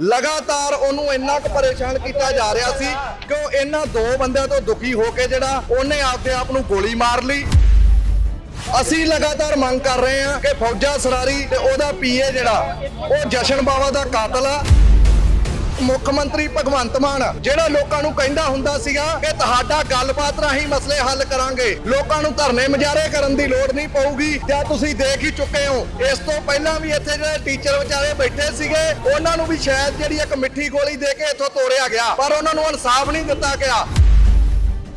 ਲਗਾਤਾਰ ਉਹਨੂੰ ਇੰਨਾ ਕੁ ਪਰੇਸ਼ਾਨ ਕੀਤਾ ਜਾ ਰਿਹਾ ਸੀ ਕਿ ਉਹ ਇਹਨਾਂ ਦੋ ਬੰਦਿਆਂ ਤੋਂ ਦੁਖੀ ਹੋ ਕੇ ਜਿਹੜਾ ਉਹਨੇ ਆਪਦੇ ਆਪ ਨੂੰ ਗੋਲੀ ਮਾਰ ਲਈ। ਅਸੀਂ ਲਗਾਤਾਰ ਮੰਗ ਕਰ ਰਹੇ ਹਾਂ ਕਿ ਫੌਜਾ ਸਰਾਰੀ ਤੇ ਉਹਦਾ ਪੀਏ ਜਿਹੜਾ, ਉਹ ਜਸ਼ਨ ਬਾਵਾ ਦਾ ਕਾਤਲ ਆ। ਮੁੱਖ ਮੰਤਰੀ ਭਗਵੰਤ ਮਾਨ, ਜਿਹੜਾ ਲੋਕਾਂ ਨੂੰ ਕਹਿੰਦਾ ਹੁੰਦਾ ਸੀਗਾ ਕਿ ਤੁਹਾਡਾ ਗੱਲਬਾਤ ਰਾਹੀਂ ਮਸਲੇ ਹੱਲ ਕਰਾਂਗੇ। ਲੋਕਾਂ ਨੂੰ ਧਰਨੇ ਮੁਜ਼ਾਹਰੇ ਕਰਨ ਦੀ ਲੋੜ ਨਹੀਂ ਪਊਗੀ, ਜਾਂ ਤੁਸੀਂ ਦੇਖ ਹੀ ਚੁੱਕੇ ਹੋ। ਇਸ ਤੋਂ ਪਹਿਲਾਂ ਵੀ ਇੱਥੇ ਜਿਹੜੇ ਟੀਚਰ ਵਿਚਾਰੇ ਬੈਠੇ ਸੀਗੇ, ਉਹਨਾਂ ਨੂੰ ਵੀ ਸ਼ਾਇਦ ਜਿਹੜੀ ਇੱਕ ਮਿੱਠੀ ਗੋਲੀ ਦੇ ਕੇ ਇੱਥੋਂ ਤੋੜਿਆ ਗਿਆ, ਪਰ ਉਹਨਾਂ ਨੂੰ ਇਨਸਾਫ ਨਹੀਂ ਦਿੱਤਾ ਗਿਆ।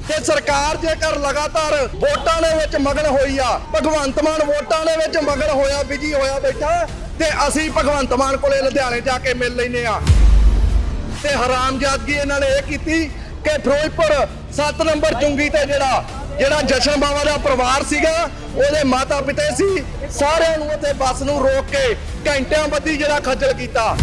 ਤੇ ਸਰਕਾਰ ਜੇਕਰ ਲਗਾਤਾਰ ਵੋਟਾਂ ਦੇ ਵਿੱਚ ਮਗਨ ਹੋਈ ਆ, ਭਗਵੰਤ ਮਾਨ ਵੋਟਾਂ ਦੇ ਵਿੱਚ ਮਗਨ ਹੋਇਆ, ਬਿਜ਼ੀ ਹੋਇਆ ਬੈਠਾ, ਤੇ ਅਸੀਂ ਭਗਵੰਤ ਮਾਨ ਕੋਲੇ ਲੁਧਿਆਣੇ ਜਾ ਕੇ ਮਿਲ ਲੈਨੇ ਆ ਤੇ ਹਰਾਮਜ਼ਾਦਗੀ ਇਹਨਾਂ ਨੇ ਇਹ ਕੀਤੀ ਕਿ ਫਿਰੋਜ਼ਪੁਰ 7 ਨੰਬਰ ਚੁੰਗੀ ਤੇ ਜਿਹੜਾ ਜਿਹੜਾ ਜਸ਼ਨ ਬਾਵਾ ਦਾ ਪਰਿਵਾਰ ਸੀਗਾ, ਉਹਦੇ ਮਾਤਾ ਪਿਤਾ ਸੀ, ਸਾਰਿਆਂ ਨੂੰ ਉੱਥੇ ਬੱਸ ਨੂੰ ਰੋਕ ਕੇ ਘੰਟਿਆਂ ਬੱਧੀ ਜਿਹੜਾ ਖੱਜਲ ਕੀਤਾ।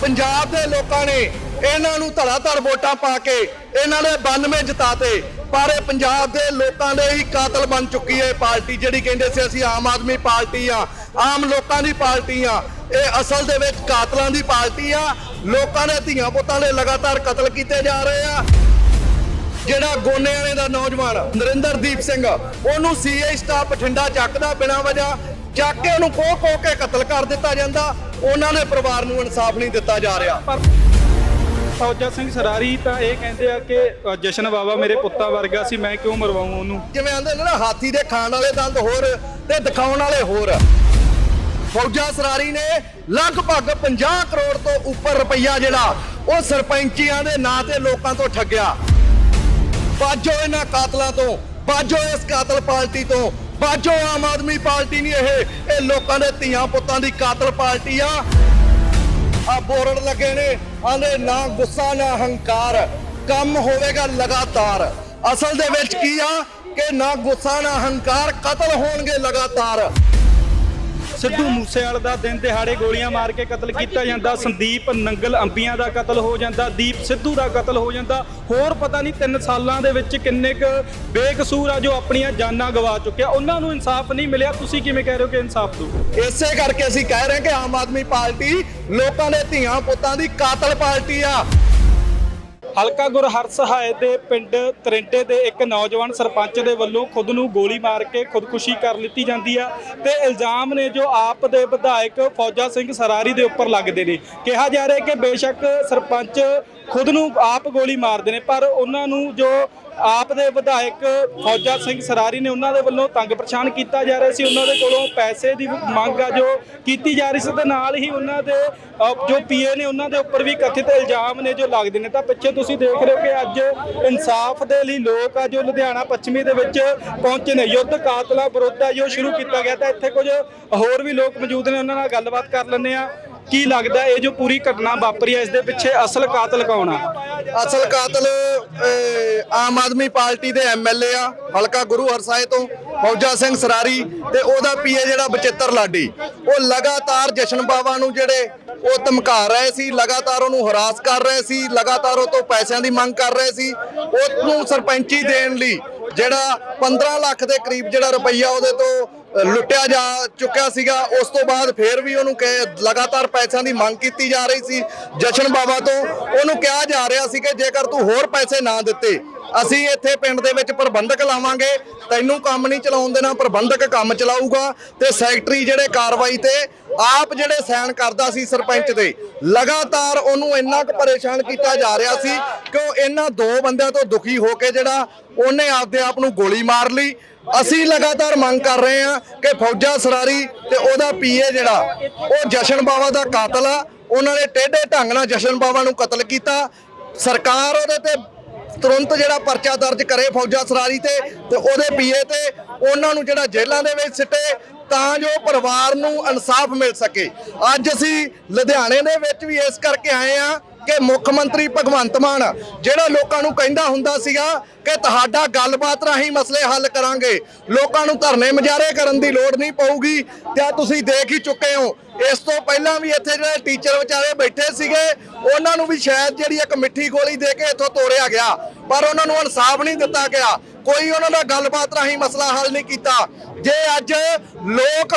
ਪੰਜਾਬ ਦੇ ਲੋਕਾਂ ਨੇ ਇਹਨਾਂ ਨੂੰ ਧੜਾ ਧੜ ਵੋਟਾਂ ਪਾ ਕੇ ਇਹਨਾਂ ਨੇ 92 ਜਿਤਾਤੇ, ਪਰ ਇਹ ਪੰਜਾਬ ਦੇ ਲੋਕਾਂ ਦੇ ਹੀ ਕਾਤਲ ਬਣ ਚੁੱਕੀ ਹੈ ਇਹ ਪਾਰਟੀ, ਜਿਹੜੀ ਕਹਿੰਦੇ ਸੀ ਅਸੀਂ ਆਮ ਆਦਮੀ ਪਾਰਟੀ ਆ। ਆਮ ਲੋਕਾਂ ਦੀ ਪਾਰਟੀ ਆ। ਇਹ ਅਸਲ ਦੇ ਵਿੱਚ ਕਾਤਲਾਂ ਦੀ ਪਾਰਟੀ ਆ। ਲੋਕਾਂ ਦੇ ਧੀਆਂ ਪੁੱਤਾਂ ਦੇ ਲਗਾਤਾਰ ਕਤਲ ਕੀਤੇ ਜਾ ਰਹੇ ਆ। ਜਿਹੜਾ ਗੋਨੇ ਵਾਲੇ ਦਾ ਨੌਜਵਾਨ ਨਰਿੰਦਰਦੀਪ ਸਿੰਘ ਉਹਨੂੰ ਸੀਏ ਸਟਾਫ ਬਠਿੰਡਾ ਚੱਕਦਾ ਬਿਨਾਂ ਵਜ੍ਹਾ ਚੱਕ ਕੇ ਉਹਨੂੰ ਕੋਹ ਕੋਹ ਕੇ ਕਤਲ ਕਰ ਦਿੱਤਾ ਜਾਂਦਾ। ਉਹਨਾਂ ਦੇ ਪਰਿਵਾਰ ਨੂੰ ਇਨਸਾਫ ਨਹੀਂ ਦਿੱਤਾ ਜਾ ਰਿਹਾ। ਫੌਜਾ ਸਿੰਘ ਸਰਾਰੀ ਤਾਂ ਇਹ ਕਹਿੰਦੇ ਆ ਕਿ ਜਸ਼ਨ ਬਾਬਾ ਮੇਰੇ ਪੁੱਤਾਂ ਵਰਗਾ ਸੀ ਮੈਂ ਕਿਉਂ ਮਰਵਾਉਂ ਉਹਨੂੰ? ਜਿਵੇਂ ਆਂਦੇ ਨੇ ਨਾ ਹਾਥੀ ਦੇ ਖਾਣ ਵਾਲੇ ਦੰਦ ਹੋਰ ਤੇ ਦਿਖਾਉਣ ਵਾਲੇ ਹੋਰ। ਫੌਜਾ ਸਰਾਰੀ ਨੇ ਲਗਭਗ 50 ਕਰੋੜ ਤੋਂ ਉੱਪਰ ਰੁਪਈਆ ਜਿਹੜਾ ਉਹ ਸਰਪੰਚੀਆਂ ਦੇ ਨਾਂ ਤੇ ਲੋਕਾਂ ਤੋਂ ਠੱਗਿਆ। ਬਾਜੋ ਇਹਨਾਂ ਕਾਤਲਾਂ ਤੋਂ, ਬਾਜੋ ਇਸ ਕਾਤਲ ਪਾਰਟੀ ਤੋਂ, ਬਾਜੋ ਆਮ ਆਦਮੀ ਪਾਰਟੀ ਨਹੀਂ ਇਹ ਇਹ ਲੋਕਾਂ ਦੇ ਧੀਆਂ ਪੁੱਤਾਂ ਦੀ ਕਾਤਲ ਪਾਰਟੀ ਆ। ਆ ਬੋਰਡ ਲੱਗੇ ਨੇ, ਆਂਦੇ ਨਾ ਗੁੱਸਾ, ਨਾ ਹੰਕਾਰ, ਕੰਮ ਹੋਵੇਗਾ ਲਗਾਤਾਰ। ਅਸਲ ਦੇ ਵਿੱਚ ਕੀ ਆ ਕਿ ਨਾ ਗੁੱਸਾ, ਨਾ ਹੰਕਾਰ, ਕਤਲ ਹੋਣਗੇ ਲਗਾਤਾਰ। ਸਿੱਧੂ ਮੂਸੇਵਾਲ ਦਾ ਦਿਨ ਦਿਹਾੜੇ ਗੋਲੀਆਂ ਮਾਰ ਕੇ ਕਤਲ ਕੀਤਾ ਜਾਂਦਾ, ਸੰਦੀਪ ਨੰਗਲ ਅੰਬੀਆਂ ਦਾ ਕਤਲ ਹੋ ਜਾਂਦਾ, ਦੀਪ ਸਿੱਧੂ ਦਾ ਕਤਲ ਹੋ ਜਾਂਦਾ। ਹੋਰ ਪਤਾ ਨਹੀਂ 3 ਸਾਲਾਂ ਦੇ ਵਿੱਚ ਕਿੰਨੇ ਕੁ ਬੇਕਸੂਰ ਆ ਜੋ ਆਪਣੀਆਂ ਜਾਨਾਂ ਗਵਾ ਚੁੱਕਿਆ। ਉਹਨਾਂ ਨੂੰ ਇਨਸਾਫ ਨਹੀਂ ਮਿਲਿਆ। ਤੁਸੀਂ ਕਿਵੇਂ ਕਹਿ ਰਹੇ ਹੋ ਕਿ ਇਨਸਾਫ ਦਿਓ ਇਸੇ ਕਰਕੇ ਅਸੀਂ ਕਹਿ ਰਹੇ ਕਿ ਆਮ ਆਦਮੀ ਪਾਰਟੀ ਲੋਕਾਂ ਦੇ ਧੀਆਂ ਪੁੱਤਾਂ ਦੀ ਕਾਤਲ ਪਾਰਟੀ ਆ। ਹਲਕਾ ਗੁਰਹਰਸਹਾਏ ਦੇ ਪਿੰਡ ਤਰਿੰਟੇ ਦੇ ਇੱਕ ਨੌਜਵਾਨ ਸਰਪੰਚ ਦੇ ਵੱਲੋਂ ਖੁਦ ਨੂੰ ਗੋਲੀ ਮਾਰ ਕੇ ਖੁਦਕੁਸ਼ੀ ਕਰ ਲਿੱਤੀ ਜਾਂਦੀ ਆ ਤੇ ਇਲਜ਼ਾਮ ਨੇ ਜੋ ਆਪ ਦੇ ਵਿਧਾਇਕ ਫੌਜਾ ਸਿੰਘ ਸਰਾਰੀ ਦੇ ਉੱਪਰ ਲੱਗਦੇ ਨੇ। ਕਿਹਾ ਜਾ ਰਿਹਾ ਕਿ ਬੇਸ਼ੱਕ ਸਰਪੰਚ ਖੁਦ ਨੂੰ ਆਪ ਗੋਲੀ ਮਾਰਦੇ ਨੇ, ਪਰ ਉਹਨਾਂ ਨੂੰ ਜੋ ਆਪ ਦੇ ਵਿਧਾਇਕ ਫੌਜਾ ਸਿੰਘ ਸਰਾਰੀ ਨੇ ਉਹਨਾਂ ਦੇ ਵੱਲੋਂ ਤੰਗ ਪਰੇਸ਼ਾਨ ਕੀਤਾ ਜਾ ਰਿਹਾ ਸੀ। ਉਹਨਾਂ ਦੇ ਕੋਲੋਂ ਪੈਸੇ ਦੀ ਮੰਗ ਆ ਜੋ ਕੀਤੀ ਜਾ ਰਹੀ ਸੀ ਤੇ ਨਾਲ ਹੀ ਉਹਨਾਂ ਦੇ ਅਹ, ਜੋ ਪੀਏ ਨੇ ਉਹਨਾਂ ਦੇ ਉੱਪਰ ਵੀ ਕਥਿਤ ਇਲਜ਼ਾਮ ਨੇ ਜੋ ਲੱਗਦੇ ਨੇ। ਤਾਂ ਪਿੱਛੇ ਤੁਸੀਂ ਦੇਖ ਰਹੇ ਹੋ ਕਿ ਅੱਜ ਇਨਸਾਫ ਦੇ ਲਈ ਲੋਕ ਆ ਜੋ ਲੁਧਿਆਣਾ ਪੱਛਮੀ ਦੇ ਵਿੱਚ ਪਹੁੰਚੇ ਨੇ। ਯੁੱਧ ਕਾਤਲਾਂ ਵਿਰੁੱਧ ਆ ਜੋ ਸ਼ੁਰੂ ਕੀਤਾ ਗਿਆ। ਤਾਂ ਇੱਥੇ ਕੁਝ ਹੋਰ ਵੀ ਲੋਕ ਮੌਜੂਦ ਨੇ। ਉਹਨਾਂ ਨਾਲ ਗੱਲਬਾਤ ਕਰ ਲੈਂਦੇ ਆ ਕੀ ਲੱਗਦਾ ਇਹ ਜੋ ਪੂਰੀ ਘਟਨਾ ਵਾਪਰੀ ਹੈ ਇਸ ਦੇ ਪਿੱਛੇ ਅਸਲ ਕਾਤਲ ਕੌਣ ਆ? ਅਸਲ ਕਾਤਲ ਅਹ, ਆਮ ਆਦਮੀ ਪਾਰਟੀ ਦੇ ਐਮਐਲਏ ਆ ਹਲਕਾ ਗੁਰੂ ਹਰਸਾਏ ਤੋਂ ਫੌਜਾ ਸਿੰਘ ਸਰਾਰੀ ਤੇ ਉਹਦਾ ਪੀਏ ਜਿਹੜਾ ਬਚਿੱਤਰ ਲਾਡੀ। ਉਹ ਲਗਾਤਾਰ ਜਸ਼ਨ ਬਾਵਾ ਨੂੰ ਜਿਹੜੇ ਉਹ ਧਮਕਾ ਰਹੇ ਸੀ, ਲਗਾਤਾਰ ਉਹਨੂੰ ਹਰਾਸ ਕਰ ਰਹੇ ਸੀ, ਲਗਾਤਾਰ ਉਹ ਤੋਂ ਪੈਸਿਆਂ ਦੀ ਮੰਗ ਕਰ ਰਹੇ ਸੀ, ਉਹਨੂੰ ਸਰਪੰਚੀ ਦੇਣ ਲਈ ਜਿਹੜਾ 15 ਲੱਖ ਦੇ ਕਰੀਬ ਜਿਹੜਾ ਰੁਪਈਆ ਉਹਦੇ ਤੋਂ ਲੁੱਟਿਆ ਜਾ ਚੁੱਕਿਆ ਸੀਗਾ, ਉਸ ਤੋਂ ਬਾਅਦ ਫੇਰ ਵੀ ਉਹਨੂੰ ਕਹੇ, ਲਗਾਤਾਰ ਪੈਸਿਆਂ ਦੀ ਮੰਗ ਕੀਤੀ ਜਾ ਰਹੀ ਸੀ ਜਸ਼ਨ ਬਾਬਾ ਤੋਂ, ਉਹਨੂੰ ਕਿਹਾ ਜਾ ਰਿਹਾ ਸੀ ਕਿ ਜੇਕਰ ਤੂੰ ਹੋਰ ਪੈਸੇ ਨਾ ਦਿੱਤੇ ਅਸੀਂ ਇੱਥੇ ਪਿੰਡ ਦੇ ਵਿੱਚ ਪ੍ਰਬੰਧਕ ਲਾਵਾਂਗੇ, ਤੈਨੂੰ ਕੰਮ ਨਹੀਂ ਚਲਾਉਣ ਦੇਣਾ, ਪ੍ਰਬੰਧਕ ਕੰਮ ਚਲਾਊਗਾ ਤੇ ਸੈਕਟਰੀ ਜਿਹੜੇ ਕਾਰਵਾਈ ਤੇ ਆਪ ਜਿਹੜੇ ਸਾਈਨ ਕਰਦਾ ਸੀ ਸਰਪੰਚ ਦੇ, ਲਗਾਤਾਰ ਉਹਨੂੰ ਇੰਨਾ ਕੁ ਪਰੇਸ਼ਾਨ ਕੀਤਾ ਜਾ ਰਿਹਾ ਸੀ ਕਿ ਉਹ ਇਹਨਾਂ ਦੋ ਬੰਦਿਆਂ ਤੋਂ ਦੁਖੀ ਹੋ ਕੇ ਜਿਹੜਾ ਉਹਨੇ ਆਪਦੇ ਆਪ ਨੂੰ ਗੋਲੀ ਮਾਰ ਲਈ। ਅਸੀਂ ਲਗਾਤਾਰ ਮੰਗ ਕਰ ਰਹੇ ਹਾਂ ਕਿ ਫੌਜਾ ਸਰਾਰੀ ਤੇ ਉਹਦਾ ਪੀਏ ਜਿਹੜਾ, ਉਹ ਜਸ਼ਨ ਬਾਵਾ ਦਾ ਕਾਤਲ ਆ। ਉਹਨਾਂ ਨੇ ਟੇਢੇ ਢੰਗ ਨਾਲ ਜਸ਼ਨ ਬਾਵਾ ਨੂੰ ਕਤਲ ਕੀਤਾ। ਸਰਕਾਰ ਉਹਦੇ ਤੇ ਤੁਰੰਤ ਜਿਹੜਾ ਪਰਚਾ ਦਰਜ ਕਰੇ ਫੌਜਾ ਸਰਾਰੀ ਤੇ ਤੇ ਉਹਦੇ ਪੀਏ ਤੇ ਉਹਨਾਂ ਨੂੰ ਜਿਹੜਾ ਜੇਲ੍ਹਾਂ ਦੇ ਵਿੱਚ ਸਿੱਟੇ ਤਾਂ ਜੋ ਪਰਿਵਾਰ ਨੂੰ ਇਨਸਾਫ ਮਿਲ ਸਕੇ। ਅੱਜ ਅਸੀਂ ਲੁਧਿਆਣੇ ਦੇ ਵਿੱਚ ਵੀ ਇਸ ਕਰਕੇ ਆਏ ਆ ਕਿ ਮੁੱਖ ਮੰਤਰੀ ਭਗਵੰਤ ਮਾਨ, ਜਿਹੜਾ ਲੋਕਾਂ ਨੂੰ ਕਹਿੰਦਾ ਹੁੰਦਾ ਸੀਗਾ ਕਿ ਤੁਹਾਡਾ ਗੱਲਬਾਤ ਰਾਹੀਂ ਮਸਲੇ ਹੱਲ ਕਰਾਂਗੇ। ਲੋਕਾਂ ਨੂੰ ਧਰਨੇ ਮੁਜ਼ਾਹਰੇ ਕਰਨ ਦੀ ਲੋੜ ਨਹੀਂ ਪਊਗੀ ਤੇ ਤੁਸੀਂ ਦੇਖ ਹੀ ਚੁੱਕੇ ਹੋ। ਇਸ ਤੋਂ ਪਹਿਲਾਂ ਵੀ ਇੱਥੇ ਜਿਹੜੇ ਟੀਚਰ ਵਿਚਾਰੇ ਬੈਠੇ ਸੀਗੇ, ਉਹਨਾਂ ਨੂੰ ਵੀ ਸ਼ਾਇਦ ਜਿਹੜੀ ਇੱਕ ਮਿੱਠੀ ਗੋਲੀ ਦੇ ਕੇ ਇੱਥੋਂ ਤੋੜਿਆ ਗਿਆ, ਪਰ ਉਹਨਾਂ ਨੂੰ ਇਨਸਾਫ ਨਹੀਂ ਦਿੱਤਾ ਗਿਆ। ਕੋਈ ਉਹਨਾਂ ਦਾ ਗੱਲਬਾਤ ਰਾਹੀਂ ਮਸਲਾ ਹੱਲ ਨਹੀਂ ਕੀਤਾ। ਜੇ ਅੱਜ ਲੋਕ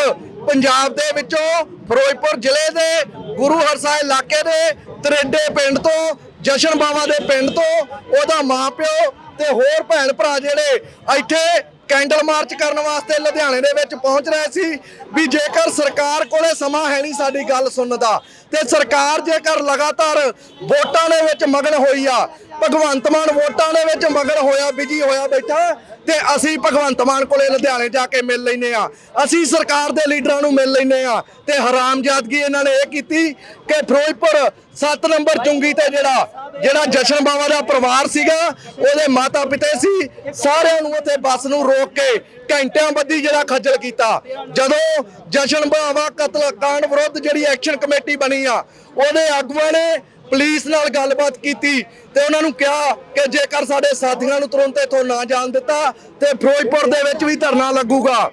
ਪੰਜਾਬ ਦੇ ਵਿੱਚੋਂ ਫਿਰੋਜ਼ਪੁਰ ਜ਼ਿਲ੍ਹੇ ਦੇ ਗੁਰੂ ਹਰਸਾਏ ਇਲਾਕੇ ਦੇ ਤਰੇਡੇ ਪਿੰਡ ਤੋਂ, ਜਸ਼ਨ ਬਾਵਾ ਦੇ ਪਿੰਡ ਤੋਂ, ਉਹਦਾ ਮਾਪਿਓ ਤੇ ਹੋਰ ਭੈਣ ਭਰਾ ਜਿਹੜੇ ਇੱਥੇ ਕੈਂਡਲ ਮਾਰਚ ਕਰਨ ਵਾਸਤੇ ਲੁਧਿਆਣੇ ਦੇ ਵਿੱਚ ਪਹੁੰਚ ਰਹੇ ਸੀ ਵੀ ਜੇਕਰ ਸਰਕਾਰ ਕੋਲੇ ਸਮਾਂ ਹੈ ਨਹੀਂ ਸਾਡੀ ਗੱਲ ਸੁਣਨ ਦਾ, ਤੇ ਸਰਕਾਰ ਜੇਕਰ ਲਗਾਤਾਰ ਵੋਟਾਂ ਦੇ ਵਿੱਚ ਮਗਨ ਹੋਈ ਆ ਭਗਵੰਤ ਮਾਨ ਵੋਟਾਂ ਦੇ ਵਿੱਚ ਮਗਰ ਹੋਇਆ, ਬਿਜ਼ੀ ਹੋਇਆ ਬੈਠਾ ਤੇ ਅਸੀਂ ਭਗਵੰਤ ਮਾਨ ਕੋਲੇ ਲੁਧਿਆਣੇ ਜਾ ਕੇ ਮਿਲ ਲੈਨੇ ਆ। ਅਸੀਂ ਸਰਕਾਰ ਦੇ ਲੀਡਰਾਂ ਨੂੰ ਮਿਲ ਲੈਨੇ ਆ ਤੇ ਹਰਾਮਜ਼ਾਦਗੀ ਇਹਨਾਂ ਨੇ ਇਹ ਕੀਤੀ ਕਿ ਫਿਰੋਜ਼ਪੁਰ 7 ਨੰਬਰ ਚੁੰਗੀ ਤੇ ਜਿਹੜਾ ਜਿਹੜਾ ਜਸ਼ਨ ਬਾਵਾ ਦਾ ਪਰਿਵਾਰ ਸੀਗਾ, ਉਹਦੇ ਮਾਤਾ ਪਿਤਾ ਸੀ। ਸਾਰਿਆਂ ਨੂੰ ਉੱਥੇ ਬੱਸ ਨੂੰ ਰੋਕ ਕੇ ਘੰਟਿਆਂ ਬੱਧੀ ਜਿਹੜਾ ਖੱਜਲ ਕੀਤਾ। ਜਦੋਂ ਜਸ਼ਨ ਬਾਵਾ ਕਤਲ ਕਾਂਡ ਵਿਰੁੱਧ ਜਿਹੜੀ ਐਕਸ਼ਨ ਕਮੇਟੀ ਬਣੀ ਆ, ਉਹਦੇ ਆਗੂਆਂ ਨੇ ਪੁਲਿਸ ਨਾਲ ਗੱਲਬਾਤ ਕੀਤੀ ਤੇ ਉਹਨਾਂ ਨੂੰ ਕਿਹਾ ਕਿ ਜੇਕਰ ਸਾਡੇ ਸਾਥੀਆਂ ਨੂੰ ਤੁਰੰਤ ਇੱਥੋਂ ਨਾ ਜਾਣ ਦਿੱਤਾ ਤੇ ਫਿਰੋਜ਼ਪੁਰ ਦੇ ਵਿੱਚ ਵੀ ਧਰਨਾ ਲੱਗੂਗਾ।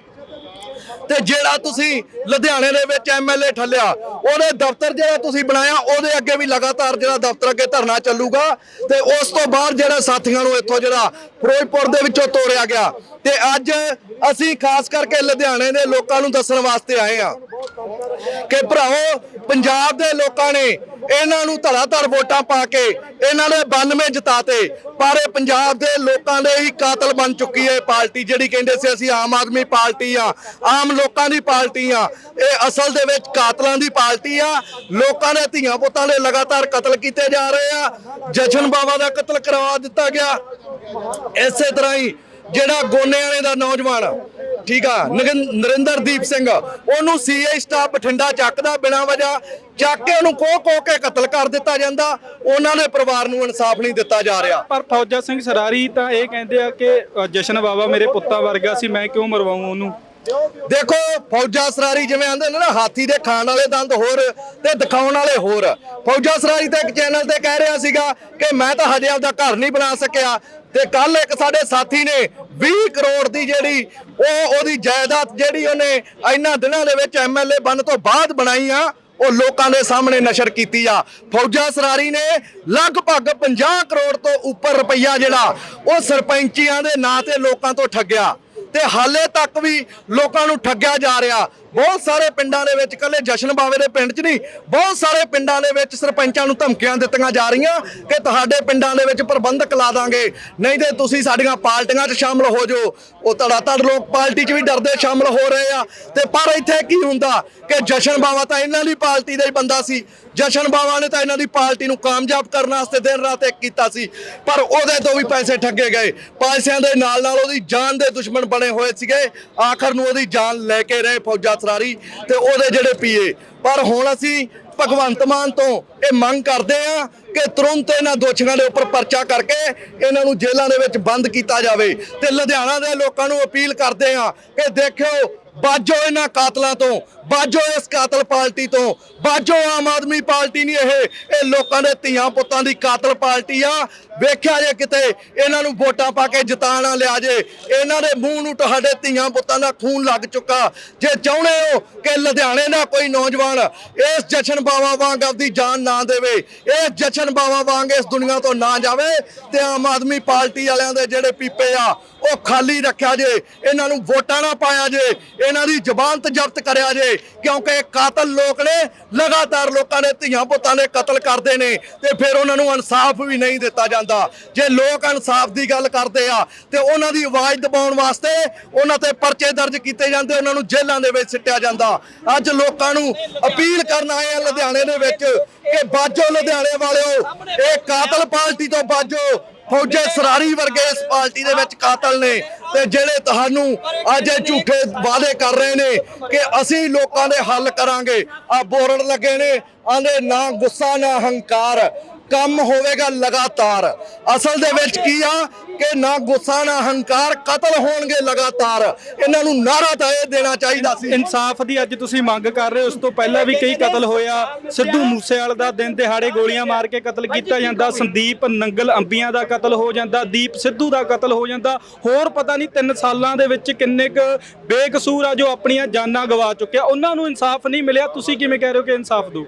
ਤੇ ਜਿਹੜਾ ਤੁਸੀਂ ਲੁਧਿਆਣੇ ਦੇ ਵਿੱਚ ਐਮਐਲਏ ਠੱਲਿਆ, ਉਹਦੇ ਦਫ਼ਤਰ ਜਿਹੜਾ ਤੁਸੀਂ ਬਣਾਇਆ, ਉਹਦੇ ਅੱਗੇ ਵੀ ਲਗਾਤਾਰ ਜਿਹੜਾ ਦਫ਼ਤਰ ਅੱਗੇ ਧਰਨਾ ਚੱਲੂਗਾ ਤੇ ਉਸ ਤੋਂ ਬਾਅਦ ਜਿਹੜਾ ਸਾਥੀਆਂ ਨੂੰ ਇੱਥੋਂ ਜਿਹੜਾ ਫਿਰੋਜ਼ਪੁਰ ਦੇ ਵਿੱਚੋਂ ਤੋੜਿਆ ਗਿਆ। ਤੇ ਅੱਜ ਅਸੀਂ ਖਾਸ ਕਰਕੇ ਲੁਧਿਆਣੇ ਦੇ ਲੋਕਾਂ ਨੂੰ ਦੱਸਣ ਵਾਸਤੇ ਆਏ ਆ ਕਿ ਭਰਾਓ ਪੰਜਾਬ ਦੇ ਲੋਕਾਂ ਨੇ ਇਹਨਾਂ ਨੂੰ ਧੜਾਧੜ ਵੋਟਾਂ ਪਾ ਕੇ ਇਹਨਾਂ ਨੇ 92 ਜਿਤਾਤੇ, ਪਰ ਇਹ ਪੰਜਾਬ ਦੇ ਲੋਕਾਂ ਦੇ ਹੀ ਕਾਤਲ ਬਣ ਚੁੱਕੀ ਹੈ ਪਾਰਟੀ, ਜਿਹੜੀ ਕਹਿੰਦੇ ਸੀ ਅਸੀਂ ਆਮ ਆਦਮੀ ਪਾਰਟੀ ਆ, ਆਮ ਲੋਕਾਂ ਦੀ ਪਾਰਟੀ ਆ। ਇਹ ਅਸਲ ਦੇ ਵਿੱਚ ਕਾਤਲਾਂ ਦੀ ਪਾਰਟੀ ਆ। ਲੋਕਾਂ ਦੇ ਧੀਆਂ ਪੁੱਤਾਂ ਦੇ ਲਗਾਤਾਰ ਕਤਲ ਕੀਤੇ ਜਾ ਰਹੇ ਆ। ਜਸ਼ਨ ਬਾਵਾ ਦਾ ਕਤਲ ਕਰਵਾ ਦਿੱਤਾ ਗਿਆ। ਇਸੇ ਤਰ੍ਹਾਂ ਹੀ ਜਿਹੜਾ ਗੋਨੇ ਵਾਲੇ ਦਾ ਨੌਜਵਾਨ, ਠੀਕ ਆ ਨਰਿੰਦਰਦੀਪ ਸਿੰਘ, ਉਹਨੂੰ ਸੀਆਈ ਸਟਾਫ ਬਠਿੰਡਾ ਚੱਕਦਾ ਬਿਨਾਂ ਵਜ੍ਹਾ, ਚੱਕ ਕੇ ਉਹਨੂੰ ਕੋਹ ਕੋਹ ਕੇ ਕਤਲ ਕਰ ਦਿੱਤਾ ਜਾਂਦਾ। ਉਹਨਾਂ ਦੇ ਪਰਿਵਾਰ ਨੂੰ ਇਨਸਾਫ ਨਹੀਂ ਦਿੱਤਾ ਜਾ ਰਿਹਾ। ਪਰ ਫੌਜਾ ਸਿੰਘ ਸਰਾਰੀ ਤਾਂ ਇਹ ਕਹਿੰਦੇ ਆ ਕਿ ਜਸ਼ਨ ਬਾਵਾ ਮੇਰੇ ਪੁੱਤਾਂ ਵਰਗਾ ਸੀ, ਮੈਂ ਕਿਉਂ ਮਰਵਾਉਂ ਉਹਨੂੰ? ਦੇਖੋ ਫੌਜਾ ਸਰਾਰੀ ਜਿਵੇਂ ਆਂਦੇ ਨੇ ਨਾ, ਹਾਥੀ ਦੇ ਖਾਣ ਵਾਲੇ ਦੰਦ ਹੋਰ ਤੇ ਦਿਖਾਉਣ ਵਾਲੇ ਹੋਰ। ਫੌਜਾ ਸਰਾਰੀ ਤਾਂ ਇੱਕ ਚੈਨਲ ਤੇ ਕਹਿ ਰਿਹਾ ਸੀਗਾ ਕਿ ਮੈਂ ਤਾਂ ਹਜੇ ਆਪਦਾ ਘਰ ਨਹੀਂ ਬਣਾ ਸਕਿਆ ਤੇ ਕੱਲ ਇੱਕ ਸਾਡੇ ਸਾਥੀ ਨੇ 20 ਕਰੋੜ ਦੀ ਜਿਹੜੀ ਉਹ ਉਹਦੀ ਜਾਇਦਾਦ ਜਿਹੜੀ ਉਹਨੇ ਇਹਨਾਂ ਦਿਨਾਂ ਦੇ ਵਿੱਚ ਐਮਐਲਏ ਬਣ ਤੋਂ ਬਾਅਦ ਬਣਾਈ ਆ, ਉਹ ਲੋਕਾਂ ਦੇ ਸਾਹਮਣੇ ਨਸ਼ਰ ਕੀਤੀ ਆ। ਫੌਜਾ ਸਰਾਰੀ ਨੇ ਲਗਭਗ 50 ਕਰੋੜ ਤੋਂ ਉੱਪਰ ਰੁਪਈਆ ਜਿਹੜਾ ਉਹ ਸਰਪੰਚੀਆਂ ਦੇ ਨਾਂ ਤੇ ਲੋਕਾਂ ਤੋਂ ਠੱਗਿਆ। ਤੇ ਹਾਲੇ ਤੱਕ ਵੀ ਲੋਕਾਂ ਨੂੰ ਠੱਗਿਆ ਜਾ ਰਿਹਾ ਬਹੁਤ ਸਾਰੇ ਪਿੰਡਾਂ ਦੇ ਵਿੱਚ ਕੱਲੇ ਜਸ਼ਨ ਬਾਵੇ ਦੇ ਪਿੰਡ 'ਚ ਨਹੀਂ, ਬਹੁਤ ਸਾਰੇ ਪਿੰਡਾਂ ਦੇ ਵਿੱਚ ਸਰਪੰਚਾਂ ਨੂੰ ਧਮਕੀਆਂ ਦਿੱਤੀਆਂ ਜਾ ਰਹੀਆਂ ਕਿ ਤੁਹਾਡੇ ਪਿੰਡਾਂ ਦੇ ਵਿੱਚ ਪ੍ਰਬੰਧਕ ਲਾ ਦਾਂਗੇ। ਨਹੀਂ ਤੇ ਤੁਸੀਂ ਸਾਡੀਆਂ ਪਾਰਟੀਆਂ 'ਚ ਸ਼ਾਮਲ ਹੋ ਜਾਓ। ਉਹ ਧੜਾ ਧੜ ਲੋਕ ਪਾਰਟੀ 'ਚ ਵੀ ਡਰਦੇ ਸ਼ਾਮਲ ਹੋ ਰਹੇ ਆ। ਤੇ ਪਰ ਇੱਥੇ ਕੀ ਹੁੰਦਾ ਕਿ ਜਸ਼ਨ ਬਾਵਾ ਤਾਂ ਇਹਨਾਂ ਦੀ ਪਾਰਟੀ ਦਾ ਹੀ ਬੰਦਾ ਸੀ। ਜਸ਼ਨ ਬਾਵਾ ਨੇ ਤਾਂ ਇਹਨਾਂ ਦੀ ਪਾਰਟੀ ਨੂੰ ਕਾਮਯਾਬ ਕਰਨ ਵਾਸਤੇ ਦਿਨ ਰਾਤ ਇੱਕ ਕੀਤਾ ਸੀ। ਪਰ ਉਹਦੇ ਤੋਂ ਵੀ ਪੈਸੇ ਠੱਗੇ ਗਏ। ਪੈਸਿਆਂ ਦੇ ਨਾਲ ਨਾਲ ਉਹਦੀ ਜਾਨ ਦੇ ਦੁਸ਼ਮਣ ਬਣੇ ਹੋਏ ਸੀਗੇ। ਆਖਰ ਨੂੰ ਉਹਦੀ ਜਾਨ ਲੈ ਕੇ ਰਹੇ ਫੌਜਾਂ ਸਰਾਰੀ ਤੇ ਉਹਦੇ ਜਿਹੜੇ ਪੀਏ। ਪਰ ਹੁਣ ਅਸੀਂ ਭਗਵੰਤ ਮਾਨ ਤੋਂ ਇਹ ਮੰਗ ਕਰਦੇ ਆ ਕਿ ਤੁਰੰਤ ਇਹਨਾਂ ਦੋਸ਼ੀਆਂ ਦੇ ਉੱਪਰ ਪਰਚਾ ਕਰਕੇ ਇਹਨਾਂ ਨੂੰ ਜੇਲ੍ਹਾਂ ਦੇ ਵਿੱਚ ਬੰਦ ਕੀਤਾ ਜਾਵੇ। ਤੇ ਲੁਧਿਆਣਾ ਦੇ ਲੋਕਾਂ ਨੂੰ ਅਪੀਲ ਕਰਦੇ ਆ ਕਿ ਦੇਖਿਓ ਬਾਜੋ ਇਹਨਾਂ ਕਾਤਲਾਂ ਤੋਂ, ਬਾਜੋ ਇਸ ਕਾਤਲ ਪਾਰਟੀ ਤੋਂ, ਬਾਜੋ ਆਮ ਆਦਮੀ ਪਾਰਟੀ ਨਹੀਂ ਇਹ ਇਹ ਲੋਕਾਂ ਦੇ ਧੀਆਂ ਪੁੱਤਾਂ ਦੀ ਕਾਤਲ ਪਾਰਟੀ ਆ। ਵੇਖਿਆ ਜੇ ਕਿਤੇ ਇਹਨਾਂ ਨੂੰ ਵੋਟਾਂ ਪਾ ਕੇ ਜਿਤਾਣਾ ਲਿਆ ਜੇ, ਇਹਨਾਂ ਦੇ ਮੂੰਹ ਨੂੰ ਤੁਹਾਡੇ ਧੀਆਂ ਪੁੱਤਾਂ ਦਾ ਖੂਨ ਲੱਗ ਚੁੱਕਾ। ਜੇ ਚਾਹੁੰਦੇ ਹੋ ਕਿ ਲੁਧਿਆਣੇ ਦਾ ਕੋਈ ਨੌਜਵਾਨ ਇਸ ਜਸ਼ਨ ਬਾਵਾ ਵਾਂਗ ਆਪਦੀ ਜਾਨ ਨਾ ਦੇਵੇ ਇਸ ਜਸ਼ਨ ਬਾਵਾ ਵਾਂਗ ਇਸ ਦੁਨੀਆ ਤੋਂ ਨਾ ਜਾਵੇ, ਤੇ ਆਮ ਆਦਮੀ ਪਾਰਟੀ ਵਾਲਿਆਂ ਦੇ ਜਿਹੜੇ ਪੀਪੇ ਆ ਉਹ ਖਾਲੀ ਰੱਖਿਆ ਜੇ, ਇਹਨਾਂ ਨੂੰ ਵੋਟਾਂ ਨਾ ਪਾਇਆ ਜੇ, ਇਹਨਾਂ ਦੀ ਜ਼ਬਾਨਤ ਜ਼ਬਤ ਕਰਿਆ ਜੇ, ਕਿਉਂਕਿ ਇਹ ਕਾਤਲ ਲੋਕ ਨੇ, ਲਗਾਤਾਰ ਲੋਕਾਂ ਦੇ ਧੀਆਂ ਪੁੱਤਾਂ ਦੇ ਕਤਲ ਕਰਦੇ ਨੇ, ਤੇ ਫਿਰ ਉਹਨਾਂ ਨੂੰ ਇਨਸਾਫ ਵੀ ਨਹੀਂ ਦਿੱਤਾ ਜਾਂਦਾ। ਜੇ ਲੋਕ ਇਨਸਾਫ ਦੀ ਗੱਲ ਕਰਦੇ ਆ, ਤੇ ਉਹਨਾਂ ਦੀ ਆਵਾਜ਼ ਦਬਾਉਣ ਵਾਸਤੇ ਉਹਨਾਂ ਤੇ ਪਰਚੇ ਦਰਜ ਕੀਤੇ ਜਾਂਦੇ, ਉਹਨਾਂ ਨੂੰ ਜੇਲ੍ਹਾਂ ਦੇ ਵਿੱਚ ਸਿੱਟਿਆ ਜਾਂਦਾ। ਅੱਜ ਲੋਕਾਂ ਨੂੰ ਅਪੀਲ ਕਰਨ ਆਏ ਆ ਲੁਧਿਆਣੇ ਦੇ ਵਿੱਚ ਕਿ ਬਾਜੋ ਲੁਧਿਆਣੇ ਵਾਲਿਓ, ਇਹ ਕਾਤਲ ਪਾਰਟੀ ਤੋਂ ਬਾਜੋ ਫੌਜੇ ਸਰਾਰੀ ਵਰਗੇ ਇਸ ਪਾਰਟੀ ਦੇ ਵਿੱਚ ਕਾਤਲ ਨੇ ਤੇ ਜਿਹੜੇ ਤੁਹਾਨੂੰ ਅੱਜ ਇਹ ਝੂਠੇ ਵਾਅਦੇ ਕਰ ਰਹੇ ਨੇ ਕਿ ਅਸੀਂ ਲੋਕਾਂ ਦੇ ਹੱਲ ਕਰਾਂਗੇ। ਆ ਬੋਰਡ ਲੱਗੇ ਨੇ ਆਂਦੇ ਨਾ ਗੁੱਸਾ ਨਾ ਹੰਕਾਰ। ਕੰਮ ਹੋਵੇਗਾ ਲਗਾਤਾਰ। ਅਸਲ ਦੇ ਵਿੱਚ ਕੀ ਆ ਕਿ ਨਾ ਗੁੱਸਾ, ਨਾ ਹੰਕਾਰ ਕਤਲ ਹੋਣਗੇ ਲਗਾਤਾਰ। ਇਹਨਾਂ ਨੂੰ ਨਾਰਾ ਤਾਂ ਇਹ ਦੇਣਾ ਚਾਹੀਦਾ ਸੀ। ਇਨਸਾਫ ਦੀ ਅੱਜ ਤੁਸੀਂ ਮੰਗ ਕਰ ਰਹੇ ਹੋ। ਉਸ ਤੋਂ ਪਹਿਲਾਂ ਵੀ ਕਈ ਕਤਲ ਹੋਇਆ। ਸਿੱਧੂ ਮੂਸੇਵਾਲ ਦਾ ਦਿਨ ਦਿਹਾੜੇ ਗੋਲੀਆਂ ਮਾਰ ਕੇ ਕਤਲ ਕੀਤਾ ਜਾਂਦਾ। ਸੰਦੀਪ ਨੰਗਲ ਅੰਬੀਆਂ ਦਾ ਕਤਲ ਹੋ ਜਾਂਦਾ। ਦੀਪ ਸਿੱਧੂ ਦਾ ਕਤਲ ਹੋ ਜਾਂਦਾ। ਹੋਰ ਪਤਾ ਨਹੀਂ 3 ਸਾਲਾਂ ਦੇ ਵਿੱਚ ਕਿੰਨੇ ਕੁ ਬੇਕਸੂਰ ਆ ਜੋ ਆਪਣੀਆਂ ਜਾਨਾਂ ਗਵਾ ਚੁੱਕਿਆ। ਉਹਨਾਂ ਨੂੰ ਇਨਸਾਫ ਨਹੀਂ ਮਿਲਿਆ। ਤੁਸੀਂ ਕਿਵੇਂ ਕਹਿ ਰਹੇ ਹੋ ਕਿ ਇਨਸਾਫ ਦਿਓ?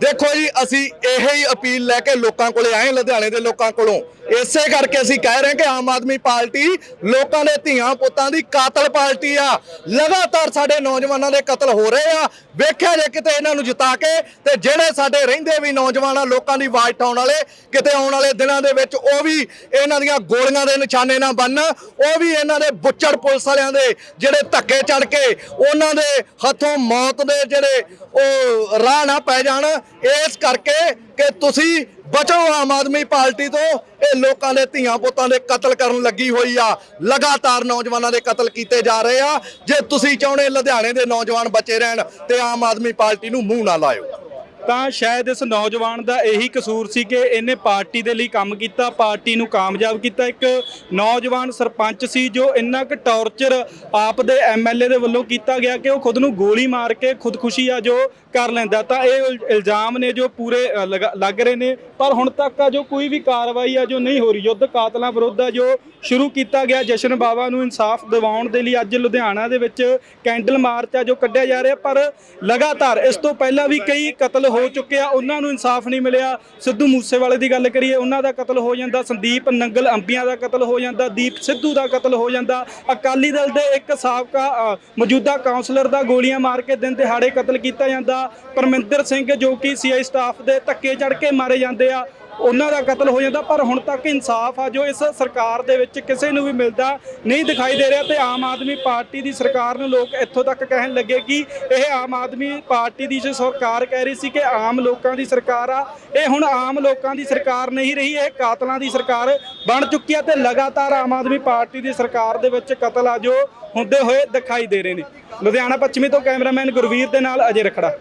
ਦੇਖੋ ਜੀ, ਅਸੀਂ ਇਹ ਹੀ ਅਪੀਲ ਲੈ ਕੇ ਲੋਕਾਂ ਕੋਲੇ ਆਏ ਲੁਧਿਆਣੇ ਦੇ ਲੋਕਾਂ ਕੋਲੋਂ। ਇਸੇ ਕਰਕੇ ਅਸੀਂ ਕਹਿ ਰਹੇ ਕਿ ਆਮ ਆਦਮੀ ਪਾਰਟੀ ਲੋਕਾਂ ਦੇ ਧੀਆਂ ਪੁੱਤਾਂ ਦੀ ਕਾਤਲ ਪਾਰਟੀ ਆ। ਲਗਾਤਾਰ ਸਾਡੇ ਨੌਜਵਾਨਾਂ ਦੇ ਕਤਲ ਹੋ ਰਹੇ ਆ। ਵੇਖਿਆ ਜੇ ਕਿਤੇ ਇਹਨਾਂ ਨੂੰ ਜਿਤਾ ਕੇ ਤੇ ਜਿਹੜੇ ਸਾਡੇ ਰਹਿੰਦੇ ਵੀ ਨੌਜਵਾਨਾਂ ਲੋਕਾਂ ਦੀ ਆਵਾਜ਼ ਉਠਾਉਣ ਵਾਲੇ, ਕਿਤੇ ਆਉਣ ਵਾਲੇ ਦਿਨਾਂ ਦੇ ਵਿੱਚ ਉਹ ਵੀ ਇਹਨਾਂ ਦੀਆਂ ਗੋਲੀਆਂ ਦੇ ਨਿਸ਼ਾਨੇ ਨਾ ਬਣਨ, ਉਹ ਵੀ ਇਹਨਾਂ ਦੇ ਬੁੱਚੜ ਪੁਲਿਸ ਵਾਲਿਆਂ ਦੇ ਜਿਹੜੇ ਧੱਕੇ ਚੜ ਕੇ ਉਹਨਾਂ ਦੇ ਹੱਥੋਂ ਮੌਤ ਦੇ ਜਿਹੜੇ ਉਹ ਰਾਹ ਨਾ ਪੈ ਜਾਣ ਇਸ ਕਰਕੇ ਕਿ ਤੁਸੀਂ ਬਚੋ ਆਮ ਆਦਮੀ ਪਾਰਟੀ ਤੋਂ। ਇਹ ਲੋਕਾਂ ਦੇ ਧੀਆਂ ਪੁੱਤਾਂ ਦੇ ਕਤਲ ਕਰਨ ਲੱਗੀ ਹੋਈ ਆ। ਲਗਾਤਾਰ ਨੌਜਵਾਨਾਂ ਦੇ ਕਤਲ ਕੀਤੇ ਜਾ ਰਹੇ ਆ। ਜੇ ਤੁਸੀਂ ਚਾਹੁੰਦੇ ਲੁਧਿਆਣੇ ਦੇ ਨੌਜਵਾਨ ਬਚੇ ਰਹਿਣ ਤੇ ਆਮ ਆਦਮੀ ਪਾਰਟੀ ਨੂੰ ਮੂੰਹ ਨਾ ਲਾਇਓ। ਤਾਂ ਸ਼ਾਇਦ ਇਸ ਨੌਜਵਾਨ ਦਾ ਇਹੀ ਕਸੂਰ ਸੀ ਕਿ ਇਹਨੇ ਪਾਰਟੀ ਦੇ ਲਈ ਕੰਮ ਕੀਤਾ, ਪਾਰਟੀ ਨੂੰ ਕਾਮਯਾਬ ਕੀਤਾ। ਇੱਕ ਨੌਜਵਾਨ ਸਰਪੰਚ ਸੀ ਜੋ ਇੰਨਾ ਕੁ ਟੌਰਚਰ ਆਪ ਦੇ ਐਮਐਲਏ ਦੇ ਵੱਲੋਂ ਕੀਤਾ ਗਿਆ ਕਿ ਉਹ ਖੁਦ ਨੂੰ ਗੋਲੀ ਮਾਰ ਕੇ ਖੁਦਕੁਸ਼ੀ ਆ ਜੋ ਕਰ ਲੈਂਦਾ। ਤਾਂ ਇਹ ਇਲਜ਼ਾਮ ਨੇ ਜੋ ਪੂਰੇ ਲਗਾ- ਲੱਗ ਰਹੇ ਨੇ। ਪਰ ਹੁਣ ਤੱਕ ਆ ਜੋ ਕੋਈ ਵੀ ਕਾਰਵਾਈ ਆ ਜੋ ਨਹੀਂ ਹੋ ਰਹੀ, ਯੁੱਧ ਕਾਤਲਾਂ ਵਿਰੁੱਧ ਆ ਜੋ ਸ਼ੁਰੂ ਕੀਤਾ ਗਿਆ। ਜਸ਼ਨ ਬਾਵਾ ਨੂੰ ਇਨਸਾਫ ਦਿਵਾਉਣ ਦੇ ਲਈ ਅੱਜ ਲੁਧਿਆਣਾ ਦੇ ਵਿੱਚ ਕੈਂਡਲ ਮਾਰਚ ਆ ਜੋ ਕੱਢਿਆ ਜਾ ਰਿਹਾ। ਪਰ ਲਗਾਤਾਰ ਇਸ ਤੋਂ ਪਹਿਲਾਂ ਵੀ ਕਈ ਕਤਲ ਹੋ ਚੁੱਕੇ ਆ ਉਹਨਾਂ ਨੂੰ ਇਨਸਾਫ ਨਹੀਂ ਮਿਲਿਆ। ਸਿੱਧੂ ਮੂਸੇਵਾਲੇ ਦੀ ਗੱਲ ਕਰੀਏ, ਉਹਨਾਂ ਦਾ ਕਤਲ ਹੋ ਜਾਂਦਾ, ਸੰਦੀਪ ਨੰਗਲ ਅੰਬੀਆਂ ਦਾ ਕਤਲ ਹੋ ਜਾਂਦਾ, ਦੀਪ ਸਿੱਧੂ ਦਾ ਕਤਲ ਹੋ ਜਾਂਦਾ। ਅਕਾਲੀ ਦਲ ਦੇ ਇੱਕ ਸਾਬਕਾ ਮੌਜੂਦਾ ਕਾਉਂਸਲਰ ਦਾ ਗੋਲੀਆਂ ਮਾਰ ਕੇ ਦਿਨ ਦਿਹਾੜੇ ਕਤਲ ਕੀਤਾ ਜਾਂਦਾ। ਪਰਮਿੰਦਰ ਸਿੰਘ, ਜੋ ਕਿ ਸੀਆਈ ਸਟਾਫ ਦੇ ਧੱਕੇ ਚੜ ਕੇ ਮਾਰੇ ਜਾਂਦੇ ਆ। ਉਹਨਾਂ ਦਾ ਕਤਲ ਹੋ ਜਾਂਦਾ, ਪਰ ਹੁਣ ਤੱਕ ਇਨਸਾਫ ਆ ਜੋ ਇਸ ਸਰਕਾਰ ਦੇ ਵਿੱਚ ਕਿਸੇ ਨੂੰ ਵੀ ਮਿਲਦਾ ਨਹੀਂ ਦਿਖਾਈ ਦੇ ਰਿਹਾ ਤੇ ਆਮ ਆਦਮੀ ਪਾਰਟੀ ਦੀ ਸਰਕਾਰ ਨੂੰ ਲੋਕ ਇੱਥੋਂ ਤੱਕ ਕਹਿਣ ਲੱਗੇ ਕਿ ਇਹ ਆਮ ਆਦਮੀ ਪਾਰਟੀ ਦੀ ਜੋ ਸਰਕਾਰ ਕਹਿ ਰਹੀ ਸੀ ਕਿ ਆਮ ਲੋਕਾਂ ਦੀ ਸਰਕਾਰ ਆ, ਇਹ ਹੁਣ ਆਮ ਲੋਕਾਂ ਦੀ ਸਰਕਾਰ ਨਹੀਂ ਰਹੀ, ਇਹ ਕਾਤਲਾਂ ਦੀ ਸਰਕਾਰ ਬਣ ਚੁੱਕੀ ਆ ਤੇ ਲਗਾਤਾਰ ਆਮ ਆਦਮੀ ਪਾਰਟੀ ਦੀ ਸਰਕਾਰ ਦੇ ਵਿੱਚ ਕਤਲ ਆ ਜੋ ਹੁੰਦੇ ਹੋਏ ਦਿਖਾਈ ਦੇ ਰਹੇ ਨੇ। ਲੁਧਿਆਣਾ ਪੱਛਮੀ ਤੋਂ ਕੈਮਰਾਮੈਨ ਗੁਰਵੀਰ ਦੇ ਨਾਲ ਅਜੇ ਰਖੜਾ।